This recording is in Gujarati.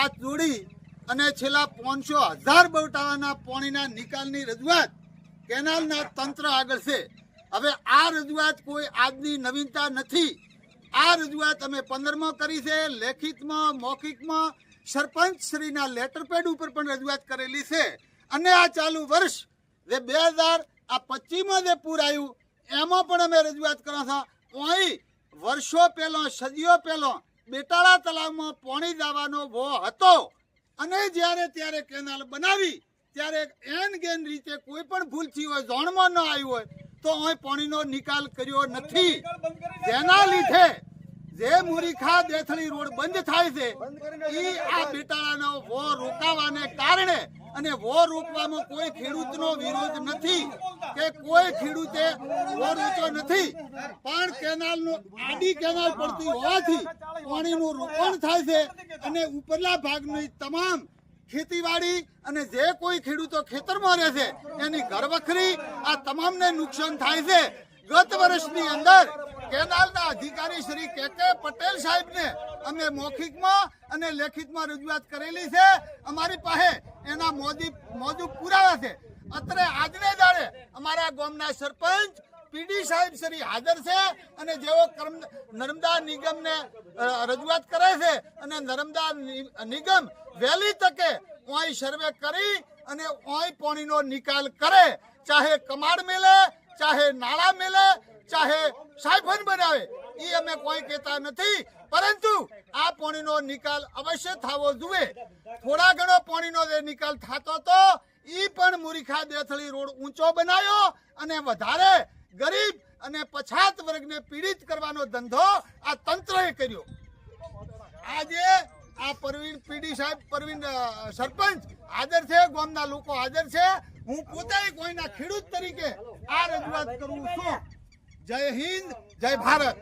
હાથ જોડી અને છેલ્લા પાંચસો હજાર બવટાવાના પાણીના નિકાલની રજૂઆત કેનાલના તંત્ર આગળ છે. હવે આ રજૂઆત કોઈ આજની નવીનતા નથી. આ રજૂઆત અમે પંદરમાં કરી છે. લેખિતમાં, મૌખિકમાં સરપંચ શ્રીના લેટર પેડ ઉપર પણ રજૂઆત કરેલી છે. અને આ ચાલુ વર્ષ જે બે હજાર આ પચીમાં જે પૂર આવ્યું, એમાં પણ અમે રજૂઆત કરવા છો અહીં વર્ષો પહેલો, સદીઓ પહેલો બેટાળા તળાવમાં પાણી દાવાનો ભો હતો. અને જ્યારે ત્યારે કેનાલ બનાવી ત્યારે એન ગેન રીતે કોઈ પણ ભૂલ થઈ હોય ઝોણમાં ન આવી હોય તો અહીં પાણીનો નિકાલ કર્યો નથી. જેના લીધે જે મુરીખા દેથળી રોડ બંધ થાય છે એ આ બેટાળાનો વો રોકાવાને કારણે અને વો રોકવામાં કોઈ ખેડૂતનો વિરોધ નથી. કે કોઈ ખેડૂતે બોર રોક્યો નથી, પણ કેનાલનો આડી કેનાલ પડતી હોવાથી પાણીનું રોપણ થાય છે અને ઉપરલા ભાગની તમામ ખેતીવાડી અને જે કોઈ ખેડૂતો ખેતરમાં રહે છે, એની ઘરવખરી આ તમામને નુકસાન થાય છે. ગત વર્ષની અંદર કેનાલના અધિકારી શ્રી કે કે પટેલ સાહેબને અમે મૌખિકમાં અને લેખિતમાં રજૂઆત કરેલી છે. અમારી પાસે એના મોદી મોજૂબ પુરાવા છે. અત્રે આજને દાડે અમારા ગામના સરપંચ પીડી સાહેબ શ્રી હાજર છે અને જેઓ નર્મદા નિગમને રજૂઆત કરે છે અને નર્મદા નિગમ વહેલી તકે ઓય સર્વે કરી અને ઓય પાણીનો નિકાલ કરે. ચાહે કમાડ મેલે, ચાહે નાળા મેલે, ચાહે સાયફન બનાવે એ અમે કોઈ કહેતા નથી. પરંતુ આ પાણીનો નિકાલ અવશ્ય થવો જોઈએ. થોડા ઘણો પાણીનો નિકાલ થતો તો ઈ પણ મુરીખા દેથળી રોડ ઊંચો બનાવ્યો અને વધારે ગરીબ અને પછાત વર્ગને પીડિત કરવાનો ધંધો આ તંત્રએ કર્યો. આજે આ પરવીન પીડી સાહેબ, પરવીન સરપંચ હાજર છે, ગામના લોકો હાજર છે. હું પોતે કોઈના ખેડૂત તરીકે આ રજૂઆત કરું છું. જય હિન્દ, જય ભારત.